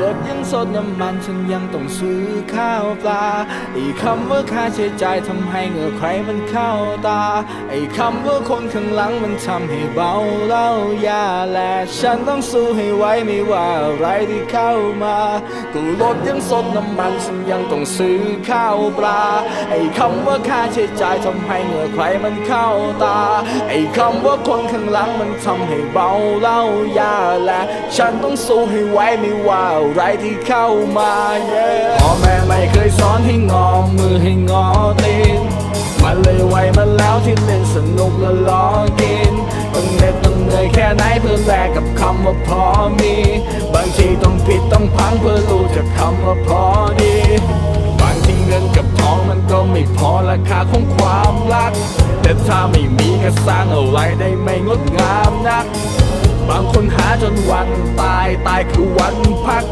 รถยังสดน้ำมันฉันยังต้องซื้อข้าวปลา ไอ้คำว่าค่าใช้จ่ายทำให้เหงื่อใครมันเข้าตา ไอ้คำว่าคนข้างหลังมันทำให้เบาเล่ายาและฉันต้องสู้ให้ไหวไม่ว่าอะไรที่เข้ามาก็รถยังสดน้ำมันฉันยังต้องซื้อข้าวปลา ไอ้คำว่าค่าใช้จ่ายทำให้เหงื่อใครมันเข้าตา ไอ้คำว่าคนข้างหลังมันทำให้เบาเล่ายาและฉันต้องสู้ให้ไหวไม่ว่าไรที่เข้ามา yeah พ่อแม่ไม่เคยสอนให้งอมือให้งอตีนมันเลยไวมาแล้วที่เล่นสนุกและล้อกินต้องเหน็ดต้องเหนื่อยแค่ไหนเพื่อแลกกับคำว่าพอมี บางทีต้องผิดต้องพังเพื่อรู้จากคำว่าพอดี บางทีเงินกับทองมันก็ไม่พอราคาของความรัก แต่ถ้าไม่มีก็สร้างอะไรได้ไม่งดงามนัก บางคนหาจนวันตายตายคือวันพัก